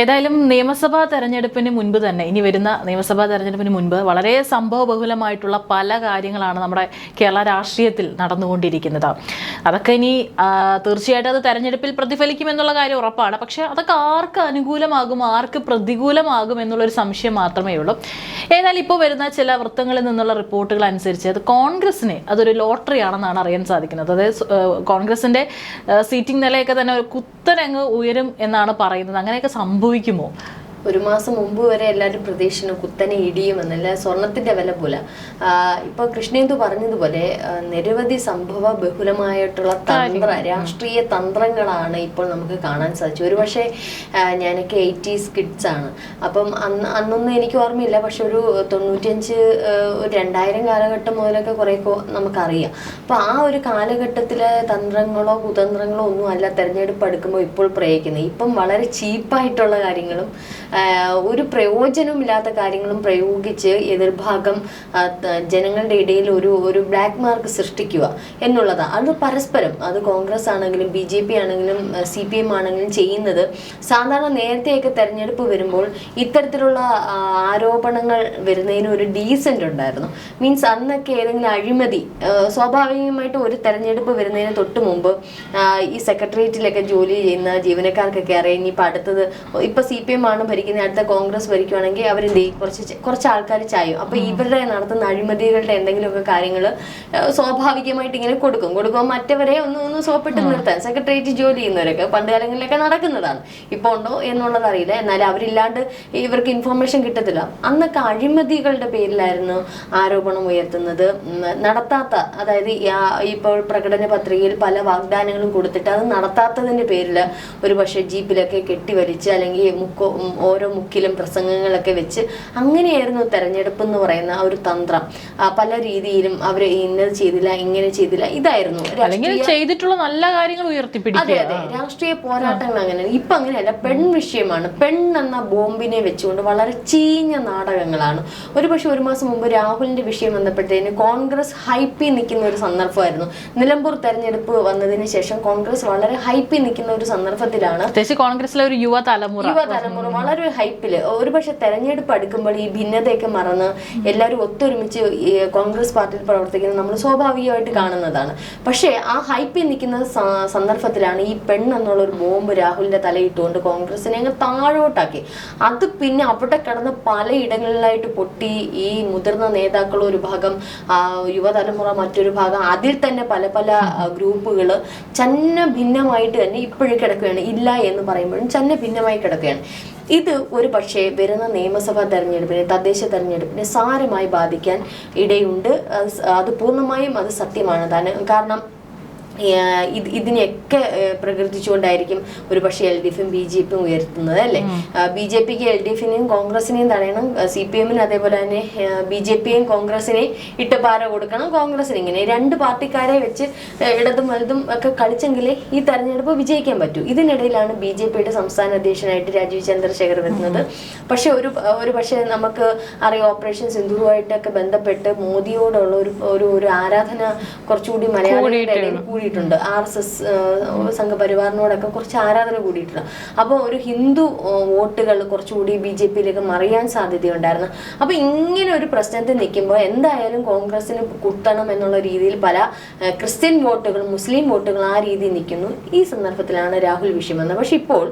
ഏതായാലും നിയമസഭാ തെരഞ്ഞെടുപ്പിന് മുൻപ് തന്നെ ഇനി വരുന്ന നിയമസഭാ തെരഞ്ഞെടുപ്പിന് മുൻപ് വളരെ സംഭവബഹുലമായിട്ടുള്ള പല കാര്യങ്ങളാണ് നമ്മുടെ കേരള രാഷ്ട്രീയത്തിൽ നടന്നുകൊണ്ടിരിക്കുന്നത്. അതൊക്കെ ഇനി തീർച്ചയായിട്ടും അത് തെരഞ്ഞെടുപ്പിൽ പ്രതിഫലിക്കുമെന്നുള്ള കാര്യം ഉറപ്പാണ്. പക്ഷെ അതൊക്കെ ആർക്ക് അനുകൂലമാകും ആർക്ക് പ്രതികൂലമാകും എന്നുള്ളൊരു സംശയം മാത്രമേ ഉള്ളൂ. ഏതായാലും ഇപ്പോൾ വരുന്ന ചില വൃത്തങ്ങളിൽ നിന്നുള്ള റിപ്പോർട്ടുകൾ അനുസരിച്ച് അത് കോൺഗ്രസിന് അതൊരു ലോട്ടറി ആണെന്നാണ് അറിയാൻ സാധിക്കുന്നത്. അതായത് കോൺഗ്രസിന്റെ സീറ്റിംഗ് നിലയൊക്കെ തന്നെ ഒരു കുത്തനങ്ങ് ഉയരും എന്നാണ് പറയുന്നത്. അങ്ങനെയൊക്കെ സംഭവിക്കുമോ ഒരു മാസം മുമ്പ് വരെ എല്ലാവരും പ്രതീക്ഷിച്ചു കുത്തനെ ഇടിയുമെന്നല്ല സ്വർണത്തിന്റെ വില പോലെ. ഇപ്പൊ കൃഷ്ണേന്ദു പറഞ്ഞതുപോലെ നിരവധി സംഭവ ബഹുലമായിട്ടുള്ള തന്ത്ര രാഷ്ട്രീയ തന്ത്രങ്ങളാണ് ഇപ്പോൾ നമുക്ക് കാണാൻ സാധിച്ചു ഒരുപക്ഷെ പക്ഷേ ഞാനൊക്കെ എയ്റ്റീസ് കിഡ്സ് ആണ് അപ്പം അന്ന് അന്നൊന്നും എനിക്ക് ഓർമ്മയില്ല. പക്ഷെ ഒരു തൊണ്ണൂറ്റിയഞ്ച് ഒരു രണ്ടായിരം കാലഘട്ടം മുതലൊക്കെ കുറെ നമുക്കറിയാം. അപ്പൊ ആ ഒരു കാലഘട്ടത്തിലെ തന്ത്രങ്ങളോ കുതന്ത്രങ്ങളോ ഒന്നും അല്ല തെരഞ്ഞെടുപ്പ് എടുക്കുമ്പോൾ ഇപ്പോൾ പ്രയോഗിക്കുന്നത്. ഇപ്പം വളരെ ചീപ്പായിട്ടുള്ള കാര്യങ്ങളും ഒരു പ്രയോജനമില്ലാത്ത കാര്യങ്ങളും പ്രയോഗിച്ച് എതിർഭാഗം ജനങ്ങളുടെ ഇടയിൽ ഒരു ഒരു ബ്ലാക്ക് മാർക്ക് സൃഷ്ടിക്കുക എന്നുള്ളതാണ് അത് പരസ്പരം അത് കോൺഗ്രസ് ആണെങ്കിലും ബി ജെ പി ആണെങ്കിലും സി പി എം ആണെങ്കിലും ചെയ്യുന്നത്. സാധാരണ നേരത്തെയൊക്കെ തെരഞ്ഞെടുപ്പ് വരുമ്പോൾ ഇത്തരത്തിലുള്ള ആരോപണങ്ങൾ വരുന്നതിന് ഒരു ഡീസന്റ് ഉണ്ടായിരുന്നു. മീൻസ് അന്നൊക്കെ ഏതെങ്കിലും അഴിമതി സ്വാഭാവികമായിട്ടും ഒരു തെരഞ്ഞെടുപ്പ് വരുന്നതിന് തൊട്ട് മുമ്പ് ഈ സെക്രട്ടേറിയറ്റിലൊക്കെ ജോലി ചെയ്യുന്ന ജീവനക്കാർക്കൊക്കെ അറിയാം. ഇനിയിപ്പോൾ അടുത്തത് ഇപ്പോൾ സി പി എം ആണ് ഭരിക്കുന്നത് അടുത്ത കോൺഗ്രസ് ഭരിക്കുവാണെങ്കിൽ അവരെന്ത് ചെയ്യും കുറച്ച് കുറച്ച് ആൾക്കാർ ചായും. അപ്പൊ ഇവരുടെ നടത്തുന്ന അഴിമതികളുടെ എന്തെങ്കിലുമൊക്കെ കാര്യങ്ങൾ സ്വാഭാവികമായിട്ട് ഇങ്ങനെ കൊടുക്കും. കൊടുക്കുമ്പോൾ മറ്റവരെ ഒന്ന് ഒന്ന് സോപ്പിട്ട് നിർത്താൻ. സെക്രട്ടേറിയറ്റ് ജോലി ചെയ്യുന്നവരൊക്കെ പണ്ട് കാലങ്ങളിലൊക്കെ നടക്കുന്നതാണ്. ഇപ്പോൾ ഉണ്ടോ എന്നുള്ളത് അറിയില്ല. എന്നാൽ അവരില്ലാണ്ട് ഇവർക്ക് ഇൻഫർമേഷൻ കിട്ടത്തില്ല. അന്നൊക്കെ അഴിമതികളുടെ പേരിലായിരുന്നു ആരോപണം ഉയർത്തുന്നത്. നടത്താത്ത അതായത് ഇപ്പോൾ പ്രകടന പത്രികയിൽ പല വാഗ്ദാനങ്ങളും കൊടുത്തിട്ട് അത് നടത്താത്തതിന്റെ പേരിൽ ഒരു പക്ഷേ ജീപ്പിലൊക്കെ കെട്ടിവലിച്ച് അല്ലെങ്കിൽ മുക്കോ ഓരോ മുക്കിലും പ്രസംഗങ്ങളൊക്കെ വെച്ച് അങ്ങനെയായിരുന്നു തെരഞ്ഞെടുപ്പ് എന്ന് പറയുന്ന ആ ഒരു തന്ത്രം. പല രീതിയിലും അവർ ഇന്നത് ചെയ്തില്ല ഇങ്ങനെ ചെയ്തില്ല. ഇതായിരുന്നു. ചെയ്തിട്ടുള്ള നല്ല കാര്യങ്ങൾ അതെ ഉയർത്തിപ്പിടിക്കുക അതെ രാഷ്ട്രീയ പോരാട്ടങ്ങൾ അങ്ങനെയാണ്. ഇപ്പൊ അങ്ങനെയല്ല. പെൺ വിഷയമാണ്. പെൺ എന്ന ബോംബിനെ വെച്ചുകൊണ്ട് വളരെ ചീഞ്ഞ നാടകങ്ങളാണ്. ഒരു പക്ഷെ ഒരു മാസം മുമ്പ് രാഹുലിന്റെ വിഷയം വന്നപ്പോഴത്തേന് കോൺഗ്രസ് ഹൈപ്പിൽ നിൽക്കുന്ന ഒരു സന്ദർഭമായിരുന്നു. നിലമ്പൂർ തെരഞ്ഞെടുപ്പ് വന്നതിന് ശേഷം കോൺഗ്രസ് വളരെ ഹൈപ്പിൽ നിൽക്കുന്ന ഒരു സന്ദർഭത്തിലാണ് കോൺഗ്രസിലെ ഒരു യുവ തലമുറ യുവതലമുറ. വളരെ ഹൈപ്പിൽ. ഒരുപക്ഷെ തെരഞ്ഞെടുപ്പ് അടുക്കുമ്പോൾ ഈ ഭിന്നതയൊക്കെ മറന്ന് എല്ലാവരും ഒത്തൊരുമിച്ച് കോൺഗ്രസ് പാർട്ടിയിൽ പ്രവർത്തിക്കുന്നത് നമ്മൾ സ്വാഭാവികമായിട്ട് കാണുന്നതാണ്. പക്ഷേ ആ ഹൈപ്പിൽ നിൽക്കുന്ന സന്ദർഭത്തിലാണ് ഈ പെൺ എന്നുള്ള ഒരു ബോംബ് രാഹുലിന്റെ തലയിട്ടുകൊണ്ട് കോൺഗ്രസിനെ അങ്ങ് താഴോട്ടാക്കി. അത് പിന്നെ അവിടെ കിടന്ന് പലയിടങ്ങളിലായിട്ട് പൊട്ടി ഈ മുതിർന്ന നേതാക്കൾ ഒരു ഭാഗം യുവതലമുറ മറ്റൊരു ഭാഗം അതിൽ തന്നെ പല പല ഗ്രൂപ്പുകൾ ചന്ന ഭിന്നമായിട്ട് തന്നെ ഇപ്പോഴും കിടക്കുകയാണ്. ഇല്ല എന്ന് പറയുമ്പോഴും ചന്ന ഭിന്നമായി കിടക്കുകയാണ്. ഇത് ഒരു പക്ഷേ വരുന്ന നിയമസഭാ തെരഞ്ഞെടുപ്പിനെ തദ്ദേശ തെരഞ്ഞെടുപ്പിനെ സാരമായി ബാധിക്കാൻ ഇടയുണ്ട്. അത് പൂർണമായും അത് സത്യമാണ്. കാരണം ഇത് ഇതിനെയൊക്കെ പ്രകീർത്തിച്ചുകൊണ്ടായിരിക്കും ഒരു പക്ഷേ എൽ ഡി എഫും ബി ജെ പിയും ഉയർത്തുന്നത് അല്ലേ? ബി ജെ പിക്ക് എൽ ഡി എഫിനെയും കോൺഗ്രസിനെയും തടയണം. സി പി എമ്മിന് അതേപോലെ തന്നെ ബി ജെ പിയെയും കോൺഗ്രസിനെയും ഇട്ടപ്പാറ കൊടുക്കണം. കോൺഗ്രസിന് ഇങ്ങനെ രണ്ട് പാർട്ടിക്കാരെ വെച്ച് ഇടതും വലതും ഒക്കെ കളിച്ചെങ്കിലേ ഈ തെരഞ്ഞെടുപ്പ് വിജയിക്കാൻ പറ്റൂ. ഇതിനിടയിലാണ് ബി ജെ പിയുടെ സംസ്ഥാന അധ്യക്ഷനായിട്ട് രാജീവ് ചന്ദ്രശേഖർ വരുന്നത്. പക്ഷെ ഒരു ഒരു പക്ഷേ നമുക്ക് അറിയാം ഓപ്പറേഷൻ സിന്ധുവായിട്ടൊക്കെ ബന്ധപ്പെട്ട് മോദിയോടുള്ള ഒരു ഒരു ആരാധന കുറച്ചുകൂടി മലയാളികളുടെ ഇടയിൽ കൂടിയിട്ടുണ്ട്. ആർ എസ് എസ് സംഘപരിവാറിനോടൊക്കെ കുറച്ച് ആരാധന കൂടിയിട്ടുണ്ട്. അപ്പോൾ ഒരു ഹിന്ദു വോട്ടുകൾ കുറച്ചുകൂടി ബി ജെ പിയിലേക്ക് മറിയാൻ സാധ്യതയുണ്ടായിരുന്നു. അപ്പോൾ ഇങ്ങനെ ഒരു പ്രശ്നത്തിൽ നിൽക്കുമ്പോൾ എന്തായാലും കോൺഗ്രസിന് കുത്തണം എന്നുള്ള രീതിയിൽ പല ക്രിസ്ത്യൻ വോട്ടുകൾ മുസ്ലിം വോട്ടുകൾ ആ രീതിയിൽ നിൽക്കുന്നു. ഈ സന്ദർഭത്തിലാണ് രാഹുൽ വിഷയം വന്നത്. പക്ഷെ ഇപ്പോൾ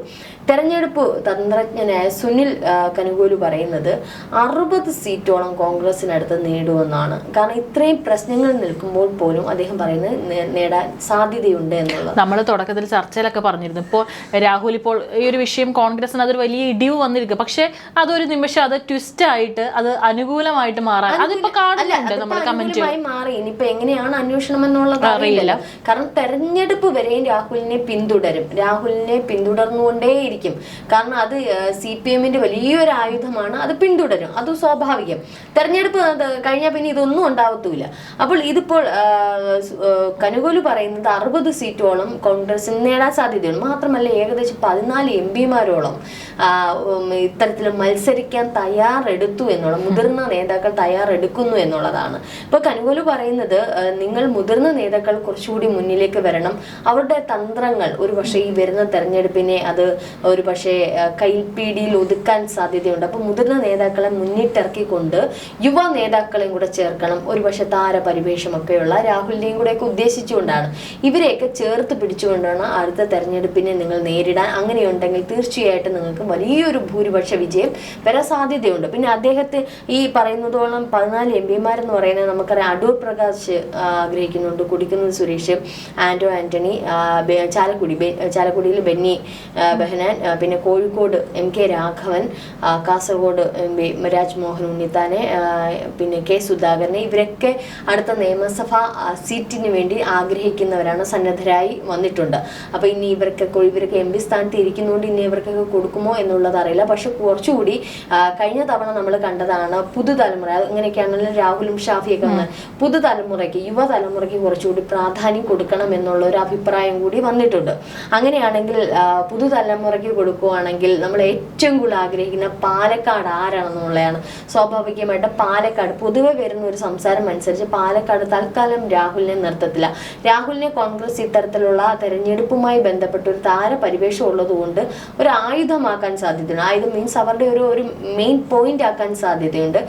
തെരഞ്ഞെടുപ്പ് തന്ത്രജ്ഞനായ സുനിൽ കനുകോൽ പറയുന്നത് അറുപത് സീറ്റോളം കോൺഗ്രസിനടുത്ത് നേടുമെന്നാണ്. കാരണം ഇത്രയും പ്രശ്നങ്ങൾ നിൽക്കുമ്പോൾ പോലും അദ്ദേഹം പറയുന്നത് നേടാൻ സാധ്യതയുണ്ട് എന്നുള്ളത്. നമ്മൾ തുടക്കത്തിൽ ചർച്ചയിലൊക്കെ പറഞ്ഞിരുന്നു. ഇപ്പോൾ രാഹുൽ ഇപ്പോൾ ഈ ഒരു വിഷയം കോൺഗ്രസിന് അതൊരു വലിയ ഇടിവ് വന്നിരിക്കുക. പക്ഷേ അതൊരു നിമിഷം അത് ട്വിസ്റ്റ് ആയിട്ട് അത് അനുകൂലമായിട്ട് മാറാൻ അതിപ്പോ കാണുന്നുണ്ട് നമ്മൾ കമന്റ് മാറി. ഇനിയിപ്പോ എങ്ങനെയാണ് അന്വേഷണം എന്നുള്ളത് അറിയില്ല. കാരണം തെരഞ്ഞെടുപ്പ് വരെയും രാഹുലിനെ പിന്തുടരും. രാഹുലിനെ പിന്തുടർന്നുകൊണ്ടേയിരിക്കും. കാരണം അത് സി പി എമ്മിന്റെ വലിയൊരു ആയുധമാണ്. അത് പിന്തുടരും. അത് സ്വാഭാവികം. തെരഞ്ഞെടുപ്പ് കഴിഞ്ഞാൽ പിന്നെ ഇതൊന്നും ഉണ്ടാവത്തൂല അപ്പോൾ ഇതിപ്പോൾ കനുകോൽ പറയുന്നത് പറയുന്നത് അറുപത് സീറ്റോളം കോൺഗ്രസിന് നേടാൻ സാധ്യതയുണ്ട്. മാത്രമല്ല ഏകദേശം പതിനാല് എം പിമാരോളം ഇത്തരത്തിൽ മത്സരിക്കാൻ തയ്യാറെടുത്തു എന്നുള്ള മുതിർന്ന നേതാക്കൾ തയ്യാറെടുക്കുന്നു എന്നുള്ളതാണ്. ഇപ്പൊ കനുകോൽ പറയുന്നത് നിങ്ങൾ മുതിർന്ന നേതാക്കൾ കുറച്ചുകൂടി മുന്നിലേക്ക് വരണം. അവരുടെ തന്ത്രങ്ങൾ ഒരു പക്ഷേ ഈ വരുന്ന തെരഞ്ഞെടുപ്പിനെ അത് ഒരു പക്ഷേ കൈപ്പീടിയിൽ ഒതുക്കാൻ സാധ്യതയുണ്ട്. അപ്പൊ മുതിർന്ന നേതാക്കളെ മുന്നിട്ടിറക്കിക്കൊണ്ട് യുവ നേതാക്കളെയും കൂടെ ചേർക്കണം. ഒരു പക്ഷെ താരപരിവേഷമൊക്കെയുള്ള രാഹുലിനെയും കൂടെയൊക്കെ ഉദ്ദേശിച്ചുകൊണ്ടാണ്. ഇവരെയൊക്കെ ചേർത്ത് പിടിച്ചുകൊണ്ടാണ് അടുത്ത തെരഞ്ഞെടുപ്പിനെ നിങ്ങൾ നേരിടാൻ. അങ്ങനെയുണ്ടെങ്കിൽ തീർച്ചയായിട്ടും നിങ്ങൾക്ക് വലിയൊരു ഭൂരിപക്ഷ വിജയം വരാൻ സാധ്യതയുണ്ട്. പിന്നെ അദ്ദേഹത്തെ ഈ പറയുന്നതോളം പതിനാല് എം പിമാരെന്ന് പറയുന്നത് നമുക്കറിയാം. അടൂർ പ്രകാശ് ആഗ്രഹിക്കുന്നുണ്ട്. കുടിക്കുന്നത് സുരേഷ് ആന്റോ ആന്റണി ചാലക്കുടി ചാലക്കുടിയിൽ ബെന്നി ബെഹനാൻ പിന്നെ Kozhikode M K Raghavan Kasaragod M P Rajmohan ഉണ്ണിത്താനെ പിന്നെ കെ സുധാകരനെ. ഇവരൊക്കെ അടുത്ത നിയമസഭാ സീറ്റിന് വേണ്ടി ആഗ്രഹിക്കുന്നവരാണ് സന്നദ്ധരായി വന്നിട്ടുണ്ട്. അപ്പോൾ ഇനി ഇവർക്കൊക്കെ ഇവരൊക്കെ എം പി സ്ഥാനത്ത് ഇരിക്കുന്നതുകൊണ്ട് ഇനി ഇവർക്കൊക്കെ കൊടുക്കുമോ എന്നുള്ളത് അറിയില്ല. പക്ഷെ കുറച്ചുകൂടി കഴിഞ്ഞ തവണ നമ്മൾ കണ്ടതാണ് പുതുതലമുറ ഇങ്ങനെയൊക്കെയാണല്ലോ രാഹുലും ഷാഫിയൊക്കെ വന്ന് പുതുതലമുറയ്ക്ക് യുവതലമുറയ്ക്ക് കുറച്ചുകൂടി പ്രാധാന്യം കൊടുക്കണം എന്നുള്ള ഒരു അഭിപ്രായം കൂടി വന്നിട്ടുണ്ട്. അങ്ങനെയാണെങ്കിൽ പുതുതലമുറയ്ക്ക് കൊടുക്കുകയാണെങ്കിൽ നമ്മൾ ഏറ്റവും കൂടുതൽ ആഗ്രഹിക്കുന്ന പാലക്കാട് ആരാണെന്നുള്ളതാണ്. സ്വാഭാവികമായിട്ട് പാലക്കാട് പൊതുവെ വരുന്ന ഒരു സംസാരം അനുസരിച്ച് പാലക്കാട് തൽക്കാലം രാഹുലിനെ നിർത്തത്തില്ല. രാഹുലിനെ കോൺഗ്രസ് ഇത്തരത്തിലുള്ള തെരഞ്ഞെടുപ്പുമായി ബന്ധപ്പെട്ട് ഒരു താരപരിവേഷം ഉള്ളതുകൊണ്ട് ഒരു ആയുധമാക്കാൻ സാധ്യതയുണ്ട്. ആയുധം മീൻസ് അവരുടെ ഒരു ഒരു മെയിൻ പോയിന്റ് ആക്കാൻ സാധ്യതയുണ്ട്.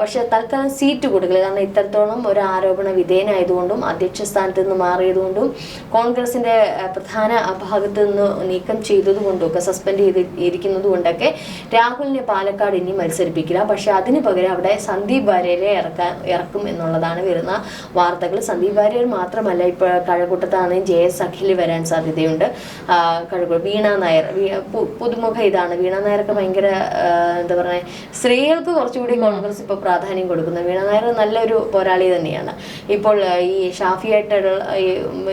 പക്ഷെ തൽക്കാലം സീറ്റ് കൊടുക്കില്ല. കാരണം ഇത്തരത്തോളം ഒരു ആരോപണ വിധേയനായതുകൊണ്ടും അധ്യക്ഷ സ്ഥാനത്ത് നിന്ന് മാറിയതുകൊണ്ടും കോൺഗ്രസിന്റെ പ്രധാന ഭാഗത്ത് നിന്ന് നീക്കം ചെയ്തതുകൊണ്ടും ഒക്കെ സസ്പെൻഡ് ചെയ്ത് ഇരിക്കുന്നത് കൊണ്ടൊക്കെ രാഹുലിനെ പാലക്കാട് ഇനി മത്സരിപ്പിക്കില്ല. പക്ഷെ അതിന് പകരം അവിടെ സന്ദീപ് വാര്യരെ ഇറക്കാൻ ഇറക്കും എന്നുള്ളതാണ് വരുന്ന വാർത്തകൾ. സന്ദീപ് വാര്യർ മാത്രമല്ല ഇപ്പോൾ കഴക്കൂട്ടത്താണ് ജെ എസ് അഖിൽ വരാൻ സാധ്യതയുണ്ട്. കഴക്കൂട്ട് വീണ നായർ. പുതുമുഖ ഇതാണ്. വീണ നായർക്ക് ഭയങ്കര എന്താ പറയുക സ്ത്രീകൾക്ക് കുറച്ചുകൂടി കോൺഗ്രസ് ഇപ്പോൾ പ്രാധാന്യം കൊടുക്കുന്നത് വീണ നായർ നല്ലൊരു പോരാളി തന്നെയാണ്. ഇപ്പോൾ ഈ ഷാഫിയായിട്ടുള്ള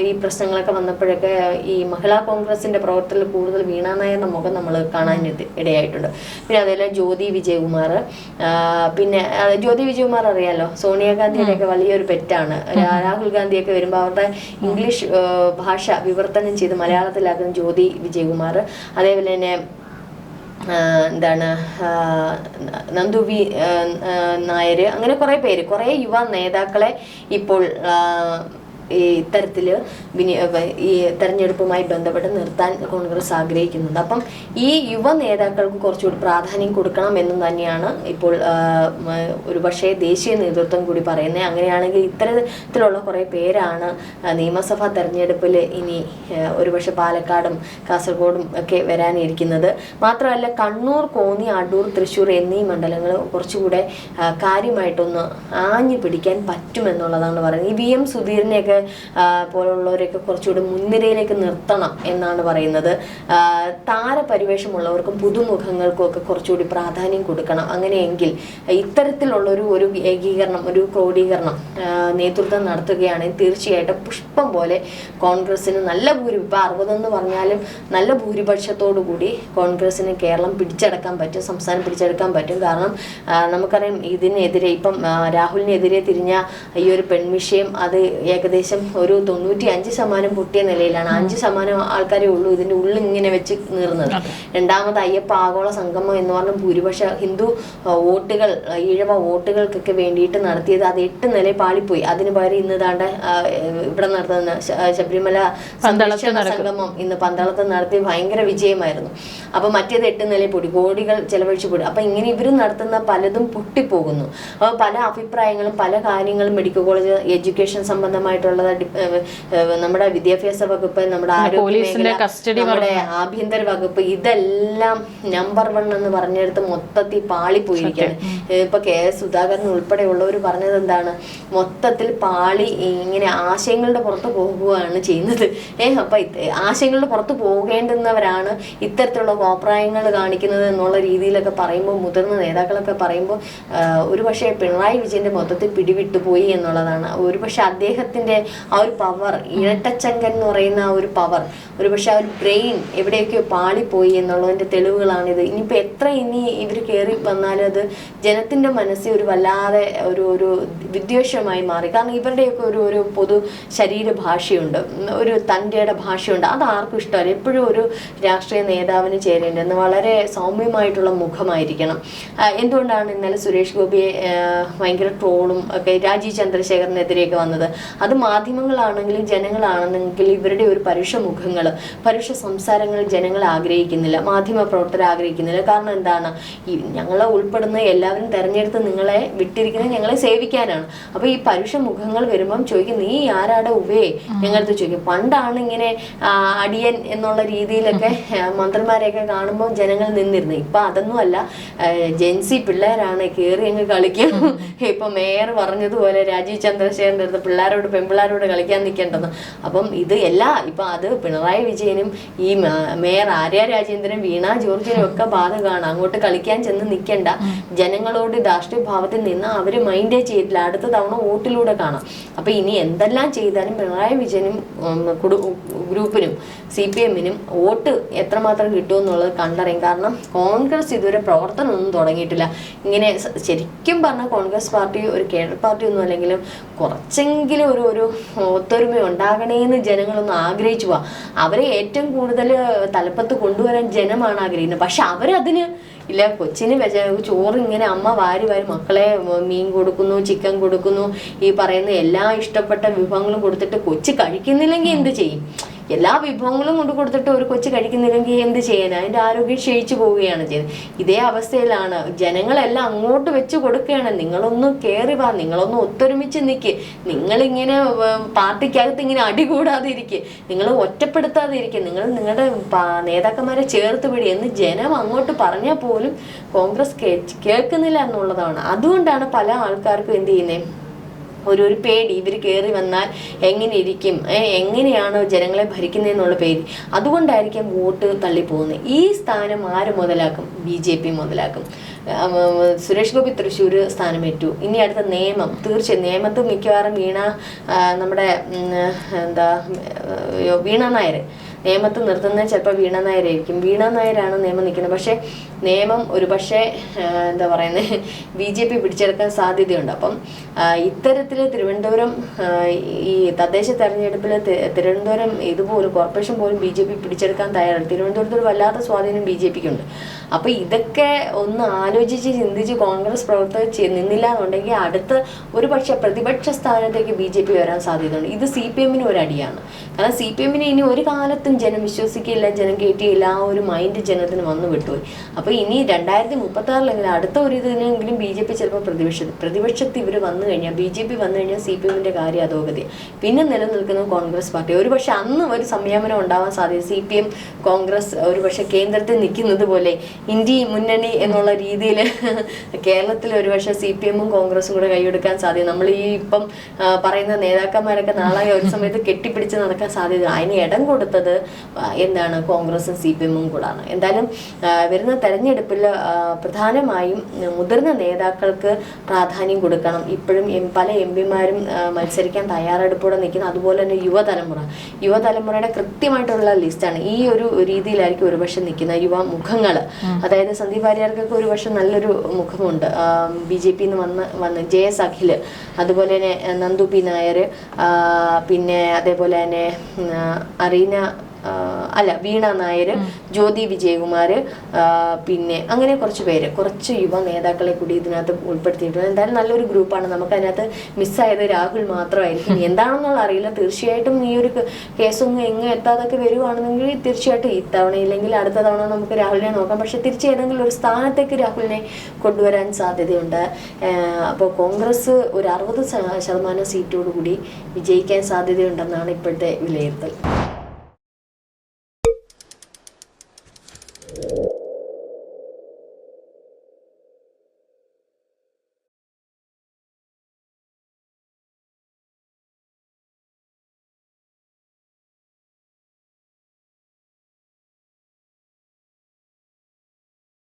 ഈ പ്രശ്നങ്ങളൊക്കെ വന്നപ്പോഴൊക്കെ ഈ മഹിളാ കോൺഗ്രസിന്റെ പ്രവർത്തനത്തിൽ കൂടുതൽ വീണ നായരുടെ മുഖം നമ്മൾ കാണാൻ ഇടയായിട്ടുണ്ട്. പിന്നെ അതേപോലെ ജ്യോതി വിജയകുമാർ. പിന്നെ ജ്യോതി വിജയകുമാർ അറിയാലോ? സോണിയാഗാന്ധിയുടെ ഒക്കെ വലിയൊരു പെറ്റാണ്. രാഹുൽ ഗാന്ധിയൊക്കെ വരുമ്പോൾ അവരുടെ ഇംഗ്ലീഷ് ഭാഷ വിവർത്തനം ചെയ്ത് മലയാളത്തിലാക്കുന്ന ജ്യോതി വിജയകുമാർ അതേപോലെ തന്നെ എന്താണ് നന്ദു വി നായർ അങ്ങനെ കുറേ പേര് കുറേ യുവ നേതാക്കളെ ഇപ്പോൾ ഈ ഇത്തരത്തിൽ വിനി ഈ തെരഞ്ഞെടുപ്പുമായി ബന്ധപ്പെട്ട് നിർത്താൻ കോൺഗ്രസ് ആഗ്രഹിക്കുന്നുണ്ട്. അപ്പം ഈ യുവ നേതാക്കൾക്ക് കുറച്ചുകൂടി പ്രാധാന്യം കൊടുക്കണം എന്ന് തന്നെയാണ് ഇപ്പോൾ ഒരുപക്ഷെ ദേശീയ നേതൃത്വം കൂടി പറയുന്നത്. അങ്ങനെയാണെങ്കിൽ ഇത്തരത്തിലുള്ള കുറേ പേരാണ് നിയമസഭാ തെരഞ്ഞെടുപ്പിൽ ഇനി ഒരുപക്ഷെ പാലക്കാടും കാസർഗോഡും ഒക്കെ വരാനിരിക്കുന്നത്. മാത്രമല്ല കണ്ണൂർ കോന്നി അടൂർ തൃശ്ശൂർ എന്നീ മണ്ഡലങ്ങൾ കുറച്ചുകൂടെ കാര്യമായിട്ടൊന്ന് ആഞ്ഞു പിടിക്കാൻ പറ്റുമെന്നുള്ളതാണ് പറയുന്നത്. ഈ വി എം സുധീറിനെയൊക്കെ പോലുള്ളവരെയൊക്കെ കുറച്ചുകൂടി മുൻനിരയിലേക്ക് നിർത്തണം എന്നാണ് പറയുന്നത്. താരപരിവേഷമുള്ളവർക്കും പുതുമുഖങ്ങൾക്കും ഒക്കെ കുറച്ചുകൂടി പ്രാധാന്യം കൊടുക്കണം. അങ്ങനെയെങ്കിൽ ഇത്തരത്തിലുള്ള ഒരു ഏകീകരണം ഒരു ക്രോഡീകരണം നേതൃത്വം നടത്തുകയാണെങ്കിൽ തീർച്ചയായിട്ടും പുഷ്പം പോലെ കോൺഗ്രസിന് നല്ല ഇപ്പം അറുപതെന്ന് പറഞ്ഞാലും നല്ല ഭൂരിപക്ഷത്തോടു കൂടി കോൺഗ്രസിന് കേരളം പിടിച്ചടക്കാൻ പറ്റും സംസ്ഥാനം പിടിച്ചെടുക്കാൻ പറ്റും. കാരണം നമുക്കറിയാം ഇതിനെതിരെ ഇപ്പം രാഹുലിനെതിരെ തിരിഞ്ഞ ഈ ഒരു പെൺവിഷയം അത് ഏകദേശം ഒരു തൊണ്ണൂറ്റി അഞ്ച് ശതമാനം പൊട്ടിയ നിലയിലാണ്. അഞ്ച് ശതമാനം ആൾക്കാരെ ഉള്ളൂ ഇതിന്റെ ഉള്ളിൽ ഇങ്ങനെ വെച്ച് നീറുന്നത്. രണ്ടാമത് അയ്യപ്പ ആഗോള സംഗമം എന്ന് പറഞ്ഞ ഭൂരിപക്ഷ ഹിന്ദു വോട്ടുകൾ ഈഴവ വോട്ടുകൾക്കൊക്കെ വേണ്ടിയിട്ട് നടത്തിയത് അത് എട്ട് നില പാളിപ്പോയി. അതിന് പകരം ഇന്ന് താണ്ട ഇവിടെ നടത്തുന്ന ശബരിമല സംഗമം ഇന്ന് പന്തളത്ത് നടത്തി ഭയങ്കര വിജയമായിരുന്നു. അപ്പൊ മറ്റേത് എട്ട് നില പൊടി കോടികൾ ചെലവഴിച്ചു പോയി അപ്പൊ ഇങ്ങനെ ഇവർ നടത്തുന്ന പലതും പൊട്ടിപ്പോകുന്നു. അപ്പൊ പല അഭിപ്രായങ്ങളും പല കാര്യങ്ങളും മെഡിക്കൽ കോളേജ് എഡ്യൂക്കേഷൻ സംബന്ധമായിട്ടുള്ളത് ഏഹ് നമ്മുടെ വിദ്യാഭ്യാസ വകുപ്പ് നമ്മുടെ ആരോഗ്യ കസ്റ്റഡി നമ്മുടെ ആഭ്യന്തര വകുപ്പ് ഇതെല്ലാം നമ്പർ വൺ എന്ന് പറഞ്ഞെടുത്ത് മൊത്തത്തിൽ പാളി പോയിരിക്കുകയാണ് ഇപ്പൊ കെ എസ് സുധാകരൻ ഉൾപ്പെടെയുള്ളവർ പറഞ്ഞത് എന്താണ്? മൊത്തത്തിൽ പാളി ഇങ്ങനെ ആശയങ്ങളുടെ പുറത്ത് പോകുകയാണ് ചെയ്യുന്നത്. ഏഹ് അപ്പൊ ആശയങ്ങളുടെ പുറത്ത് പോകേണ്ടുന്നവരാണ് ഇത്തരത്തിലുള്ള കോപ്രായങ്ങൾ കാണിക്കുന്നത് എന്നുള്ള രീതിയിലൊക്കെ പറയുമ്പോൾ മുതിർന്ന നേതാക്കളൊക്കെ പറയുമ്പോൾ ഒരു പക്ഷേ പിണറായി വിജയന്റെ മൊത്തത്തിൽ പിടിവിട്ടു പോയി എന്നുള്ളതാണ്. ഒരു പക്ഷേ അദ്ദേഹത്തിന്റെ ആ ഒരു പവർ ഇരട്ടച്ചങ്കൻ എന്ന് പറയുന്ന ആ ഒരു പവർ ഒരു പക്ഷെ ആ ഒരു ബ്രെയിൻ എവിടെയൊക്കെയോ പാളിപ്പോയി എന്നുള്ളതിന്റെ തെളിവുകളാണിത്. ഇനിയിപ്പോൾ എത്ര ഇനി ഇവർ കയറി വന്നാലും അത് ജനത്തിന്റെ മനസ്സിൽ ഒരു വല്ലാതെ ഒരു ഒരു വിദ്വേഷമായി മാറി. കാരണം ഇവരുടെയൊക്കെ ഒരു ഒരു പൊതു ശരീര ഭാഷയുണ്ട്. ഒരു തന്റെയുടെ ഭാഷയുണ്ട്. അത് ആർക്കും ഇഷ്ടമല്ല. എപ്പോഴും ഒരു രാഷ്ട്രീയ നേതാവിന് ചേരേണ്ടതെന്ന് വളരെ സൗമ്യമായിട്ടുള്ള മുഖമായിരിക്കണം. എന്തുകൊണ്ടാണ് ഇന്നലെ സുരേഷ് ഗോപിയെ ഭയങ്കര ട്രോളും ഒക്കെ രാജീവ് ചന്ദ്രശേഖരനെതിരെയൊക്കെ വന്നത്? അത് മാധ്യമങ്ങളാണെങ്കിലും ജനങ്ങളാണെന്നെങ്കിൽ ഇവരുടെ ഒരു പരുഷ മുഖങ്ങൾ പരുഷ സംസാരങ്ങൾ ജനങ്ങൾ ആഗ്രഹിക്കുന്നില്ല മാധ്യമ പ്രവർത്തകർ ആഗ്രഹിക്കുന്നില്ല. കാരണം എന്താണ്? ഈ ഞങ്ങളെ ഉൾപ്പെടുന്ന എല്ലാവരും തെരഞ്ഞെടുത്ത് നിങ്ങളെ വിട്ടിരിക്കുന്നത് ഞങ്ങളെ സേവിക്കാനാണ്. അപ്പൊ ഈ പരുഷ മുഖങ്ങൾ വരുമ്പം ചോദിക്കും നീ ആരാടെ ഉവേ ഞങ്ങളടുത്ത് ചോദിക്കും. പണ്ടാണ് ഇങ്ങനെ അടിയൻ എന്നുള്ള രീതിയിലൊക്കെ മന്ത്രിമാരെയൊക്കെ കാണുമ്പോൾ ജനങ്ങൾ നിന്നിരുന്നു ഇപ്പൊ അതൊന്നും അല്ല. ജെൻസി പിള്ളേരാണ് കയറി അങ്ങ് കളിക്കും. ഇപ്പൊ മേയർ പറഞ്ഞതുപോലെ രാജീവ് ചന്ദ്രശേഖരന്റെ അടുത്ത് പിള്ളേരോട് പെൺപിള്ളേരോട് കളിക്കാൻ നിൽക്കേണ്ടത്. അപ്പം ഇത് എല്ലാ ഇപ്പം അത് പിണറായി വിജയനും ഈ മേയർ ആര്യ രാജേന്ദ്രനും വീണ ജോർജിനും ഒക്കെ ബാധകമാണ്. അങ്ങോട്ട് കളിക്കാൻ ചെന്ന് നിൽക്കേണ്ട. ജനങ്ങളോട് ധാർഷ്ട്യഭാവത്തിൽ ഭാവത്തിൽ നിന്ന് അവർ മൈൻഡേ ചെയ്തില്ല. അടുത്ത തവണ വോട്ടിലൂടെ കാണാം. അപ്പം ഇനി എന്തെല്ലാം ചെയ്താലും പിണറായി വിജയനും ഗ്രൂപ്പിനും സി പി എമ്മിനും വോട്ട് എത്രമാത്രം കിട്ടുമെന്നുള്ളത് കണ്ടറിയും. കാരണം കോൺഗ്രസ് ഇതുവരെ പ്രവർത്തനമൊന്നും തുടങ്ങിയിട്ടില്ല. ഇങ്ങനെ ശരിക്കും പറഞ്ഞാൽ കോൺഗ്രസ് പാർട്ടി ഒരു കേഡർ പാർട്ടി ഒന്നും അല്ലെങ്കിലും കുറച്ചെങ്കിലും ഒരു ഒരു ഒത്തൊരുമ ഉണ്ടാകണേന്ന് ജനങ്ങളൊന്നും ആഗ്രഹിച്ചു പോവാ അവരെ ഏറ്റവും കൂടുതൽ തലപ്പത്ത് കൊണ്ടുവരാൻ ജനമാണ് ആഗ്രഹിക്കുന്നത്. പക്ഷെ അവരതിന് ഇല്ല കൊച്ചിന് ചോറ് ഇങ്ങനെ അമ്മ വാരി വാരി മക്കളെ മീൻ കൊടുക്കുന്നു ചിക്കൻ കൊടുക്കുന്നു ഈ പറയുന്ന എല്ലാ ഇഷ്ടപ്പെട്ട വിഭവങ്ങളും കൊടുത്തിട്ട് കൊച്ചു കഴിക്കുന്നില്ലെങ്കിൽ എന്ത് ചെയ്യും? എല്ലാ വിഭവങ്ങളും കൊണ്ട് കൊടുത്തിട്ട് ഒരു കൊച്ചു കഴിക്കുന്നില്ലെങ്കിൽ എന്ത് ചെയ്യാൻ അതിന്റെ ആരോഗ്യം ക്ഷയിച്ചു പോവുകയാണ് ചെയ്യുന്നത് ഇതേ അവസ്ഥയിലാണ്. ജനങ്ങളെല്ലാം അങ്ങോട്ട് വെച്ച് കൊടുക്കുകയാണ്. നിങ്ങളൊന്ന് കയറി വാ. നിങ്ങളൊന്ന് ഒത്തൊരുമിച്ച് നിൽക്ക് നിങ്ങളിങ്ങനെ പാർട്ടിക്കകത്ത് ഇങ്ങനെ അടി കൂടാതെ ഇരിക്കുക നിങ്ങൾ ഒറ്റപ്പെടുത്താതെ ഇരിക്കുക നിങ്ങൾ നിങ്ങളുടെ നേതാക്കന്മാരെ ചേർത്ത് പിടി എന്ന് ജനം അങ്ങോട്ട് പറഞ്ഞാൽ പോലും കോൺഗ്രസ് കേൾക്കുന്നില്ല എന്നുള്ളതാണ്. അതുകൊണ്ടാണ് പല ആൾക്കാർക്കും എന്ത് ചെയ്യുന്നത് ഒരു ഒരു പേടി. ഇവർ കയറി വന്നാൽ എങ്ങനെ ഇരിക്കും എങ്ങനെയാണ് ജനങ്ങളെ ഭരിക്കുന്നതെന്നുള്ള പേടി. അതുകൊണ്ടായിരിക്കും വോട്ട് തള്ളിപ്പോകുന്നത്. ഈ സ്ഥാനം ആര് മുതലാക്കും? ബി ജെ പി മുതലാക്കും. സുരേഷ് ഗോപി തൃശ്ശൂർ സ്ഥാനമേറ്റു. ഇനി അടുത്ത നിയമം. തീർച്ചയായും നിയമത്ത് മിക്കവാറും വീണ നമ്മുടെ എന്താ വീണ നായർ നിയമത്ത് നിർത്തുന്നത് ചിലപ്പോൾ വീണ നായരായിരിക്കും. വീണ നായരാണ് നിയമം നിൽക്കുന്നത്. പക്ഷേ നിയമം ഒരുപക്ഷെ എന്താ പറയുന്നത് ബി ജെ പി പിടിച്ചെടുക്കാൻ സാധ്യതയുണ്ട്. അപ്പം ഇത്തരത്തിൽ തിരുവനന്തപുരം ഈ തദ്ദേശ തെരഞ്ഞെടുപ്പിൽ തിരുവനന്തപുരം ഇതുപോലും കോർപ്പറേഷൻ പോലും ബി ജെ പി പിടിച്ചെടുക്കാൻ തയ്യാറാണ്. തിരുവനന്തപുരത്ത് ഒരു വല്ലാത്ത സ്വാധീനം ബി ജെ പിക്കുണ്ട്. അപ്പോൾ ഇതൊക്കെ ഒന്ന് ആലോചിച്ച് ചിന്തിച്ച് കോൺഗ്രസ് പ്രവർത്തകർ നിന്നില്ല എന്നുണ്ടെങ്കിൽ അടുത്ത് ഒരു പക്ഷേ പ്രതിപക്ഷ സ്ഥാനത്തേക്ക് ബി ജെ പി വരാൻ സാധ്യതയുണ്ട്. ഇത് സി പി എമ്മിന് ഒരു അടിയാണ് കാരണം സി പി എമ്മിന് ഇനി ഒരു കാലത്തും ജനം വിശ്വസിക്കില്ല ജനം കേട്ടിയില്ല ആ ഒരു മൈൻഡ് ജനത്തിന് വന്നു വിട്ടുപോയി. അപ്പോൾ ഇനി രണ്ടായിരത്തി മുപ്പത്തി ആറിലെങ്കിലും അടുത്ത ഒരു ഇതിനെങ്കിലും ബി ജെ പി ചിലപ്പോൾ പ്രതിപക്ഷത്ത് പ്രതിപക്ഷത്തിൽ ഇവർ വന്നു കഴിഞ്ഞാൽ ബി ജെ പി വന്നു കഴിഞ്ഞാൽ സി പി എമ്മിന്റെ കാര്യം അധോഗതി. പിന്നെ നിലനിൽക്കുന്ന കോൺഗ്രസ് പാർട്ടി. ഒരു പക്ഷെ അന്ന് ഒരു സംയമനം ഉണ്ടാവാൻ സാധ്യത സി പി എം കോൺഗ്രസ് ഒരു പക്ഷെ കേന്ദ്രത്തിൽ നിൽക്കുന്നത് പോലെ ഇന്ത്യ മുന്നണി എന്നുള്ള രീതിയിൽ കേരളത്തിൽ ഒരു പക്ഷേ സി പി എമ്മും കോൺഗ്രസും കൂടെ കൈയെടുക്കാൻ സാധ്യത. നമ്മൾ ഈ ഇപ്പം പറയുന്ന നേതാക്കന്മാരൊക്കെ നാളെ ഒരു സമയത്ത് കെട്ടിപ്പിടിച്ച് നടക്കാൻ സാധ്യത. അതിന് ഇടം കൊടുത്തത് എന്താണ് കോൺഗ്രസും സി പി എമ്മും കൂടാണ്. എന്തായാലും വരുന്ന വരുന്ന തെരഞ്ഞെടുപ്പിൽ പ്രധാനമായും മുതിർന്ന നേതാക്കൾക്ക് പ്രാധാന്യം കൊടുക്കണം. ഇപ്പോഴും എം പല എം പിമാരും മത്സരിക്കാൻ തയ്യാറെടുപ്പോടെ നിൽക്കുന്നത് അതുപോലെ തന്നെ യുവതലമുറ. യുവതലമുറയുടെ കൃത്യമായിട്ടുള്ള ലിസ്റ്റാണ്. ഈ ഒരു രീതിയിലായിരിക്കും ഒരുപക്ഷെ നിൽക്കുന്ന യുവ മുഖങ്ങൾ അതായത് സന്ദീപ് വാര്യർക്കൊക്കെ ഒരുപക്ഷെ നല്ലൊരു മുഖമുണ്ട്. ബി ജെ പിന്ന് വന്ന് വന്ന് ജെ എസ് അഖിൽ അതുപോലെ തന്നെ നന്ദു പി നായർ പിന്നെ അതേപോലെ തന്നെ അറീന അല്ല വീണ നായർ ജ്യോതി വിജയകുമാർ പിന്നെ അങ്ങനെ കുറച്ച് പേര് കുറച്ച് യുവ നേതാക്കളെ കൂടി ഇതിനകത്ത് ഉൾപ്പെടുത്തിയിട്ടുണ്ട്. എന്തായാലും നല്ലൊരു ഗ്രൂപ്പാണ്. നമുക്ക് അതിനകത്ത് മിസ്സായത് രാഹുൽ മാത്രമായിരിക്കും. എന്താണെന്നുള്ള അറിയില്ല. തീർച്ചയായിട്ടും ഈ ഒരു കേസൊന്നും എങ്ങും എത്താതൊക്കെ വരുവാണെന്നെങ്കിൽ തീർച്ചയായിട്ടും ഇത്തവണ ഇല്ലെങ്കിൽ അടുത്ത തവണ നമുക്ക് രാഹുലിനെ നോക്കാം. പക്ഷെ തിരിച്ച് ഏതെങ്കിലും ഒരു സ്ഥാനത്തേക്ക് രാഹുലിനെ കൊണ്ടുവരാൻ സാധ്യതയുണ്ട്. അപ്പോൾ കോൺഗ്രസ് ഒരു അറുപത് ശതമാനം സീറ്റോടുകൂടി വിജയിക്കാൻ സാധ്യതയുണ്ടെന്നാണ് ഇപ്പോഴത്തെ വിലയിരുത്തൽ.